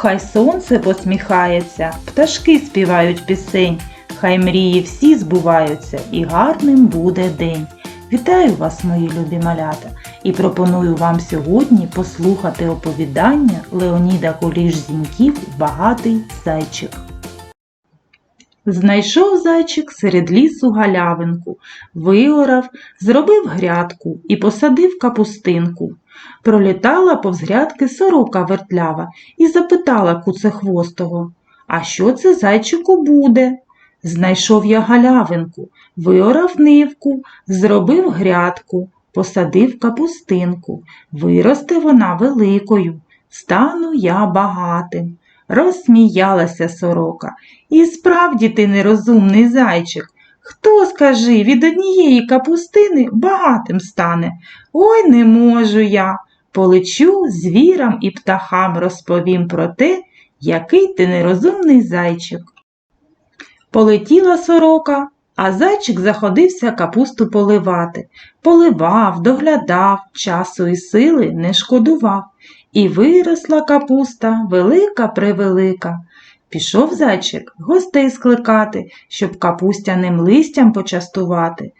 Хай сонце посміхається, пташки співають пісень, хай мрії всі збуваються і гарним буде день. Вітаю вас, мої любі малята, і пропоную вам сьогодні послухати оповідання Леоніда Куліш Зіньків Багатий зайчик. Знайшов зайчик серед лісу галявинку, виорав, зробив грядку і посадив капустинку. Пролітала повз грядки сорока вертлява і запитала куцехвостого, а що це зайчику буде? Знайшов я галявинку, виорав нивку, зробив грядку, посадив капустинку. Виросте вона великою, стану я багатим. Розсміялася сорока. І справді ти нерозумний зайчик. Хто, скажи, від однієї капустини багатим стане? Ой, не можу я. Полечу звірам і птахам розповім про те, який ти нерозумний зайчик. Полетіла сорока, а зайчик заходився капусту поливати. Поливав, доглядав, часу і сили не шкодував. І виросла капуста велика-превелика. Пішов зайчик гостей скликати, щоб капустяним листям почастувати.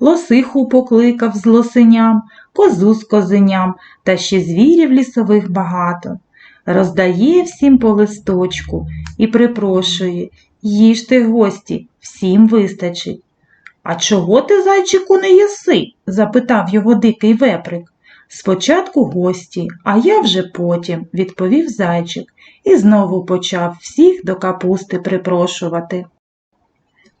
Лосиху покликав з лосиням, козу з козеням, та ще звірів лісових багато. Роздає всім по листочку і припрошує їжте гості, всім вистачить. А чого ти, зайчику, не їси? запитав його дикий веприк. Спочатку гості, а я вже потім, відповів зайчик і знову почав всіх до капусти припрошувати.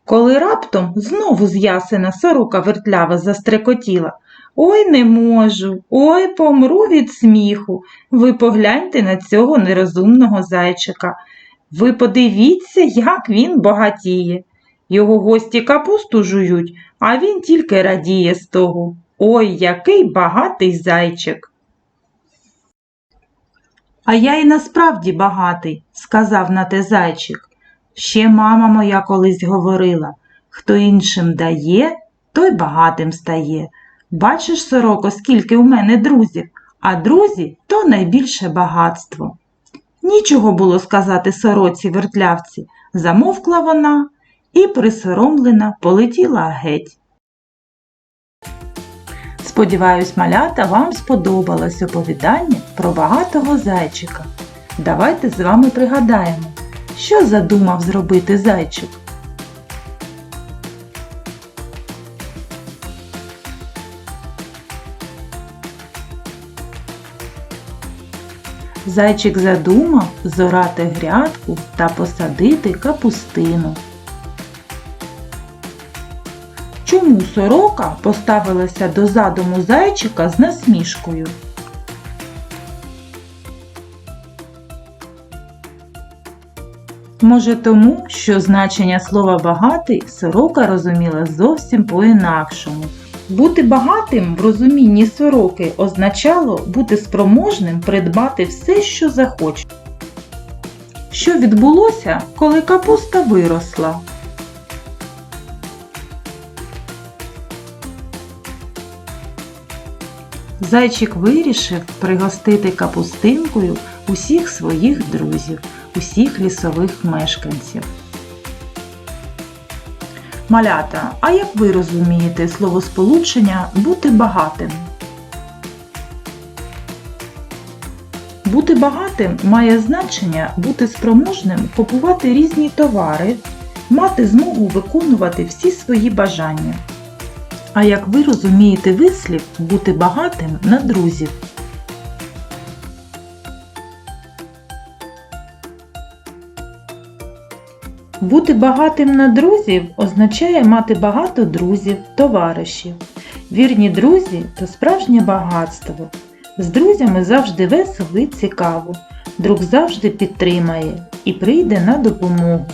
Коли раптом знову з ясена сорока вертлява застрекотіла. Ой, не можу, ой, помру від сміху. Ви погляньте на цього нерозумного зайчика. Ви подивіться, як він багатіє. Його гості капусту жують, а він тільки радіє з того. Ой, який багатий зайчик. А я й насправді багатий, сказав на те зайчик. Ще мама моя колись говорила хто іншим дає, той багатим стає. Бачиш, сороко, скільки у мене друзів, а друзі то найбільше багатство. Нічого було сказати сороці вертлявці, замовкла вона і присоромлена полетіла геть. Сподіваюсь, малята, вам сподобалось оповідання про багатого зайчика. Давайте з вами пригадаємо, що задумав зробити зайчик. Зайчик задумав зорати грядку та посадити капустину. Чому сорока поставилася до задуму зайчика з насмішкою? Може тому, що значення слова багатий сорока розуміла зовсім по-інакшому. Бути багатим в розумінні сороки означало бути спроможним придбати все, що захоче. Що відбулося, коли капуста виросла? Зайчик вирішив пригостити капустинкою усіх своїх друзів, усіх лісових мешканців. Малята, а як ви розумієте словосполучення бути багатим? Бути багатим має значення бути спроможним купувати різні товари, мати змогу виконувати всі свої бажання. А як ви розумієте вислів бути багатим на друзів? Бути багатим на друзів означає мати багато друзів, товаришів. Вірні друзі то справжнє багатство. З друзями завжди весело і цікаво. Друг завжди підтримає і прийде на допомогу.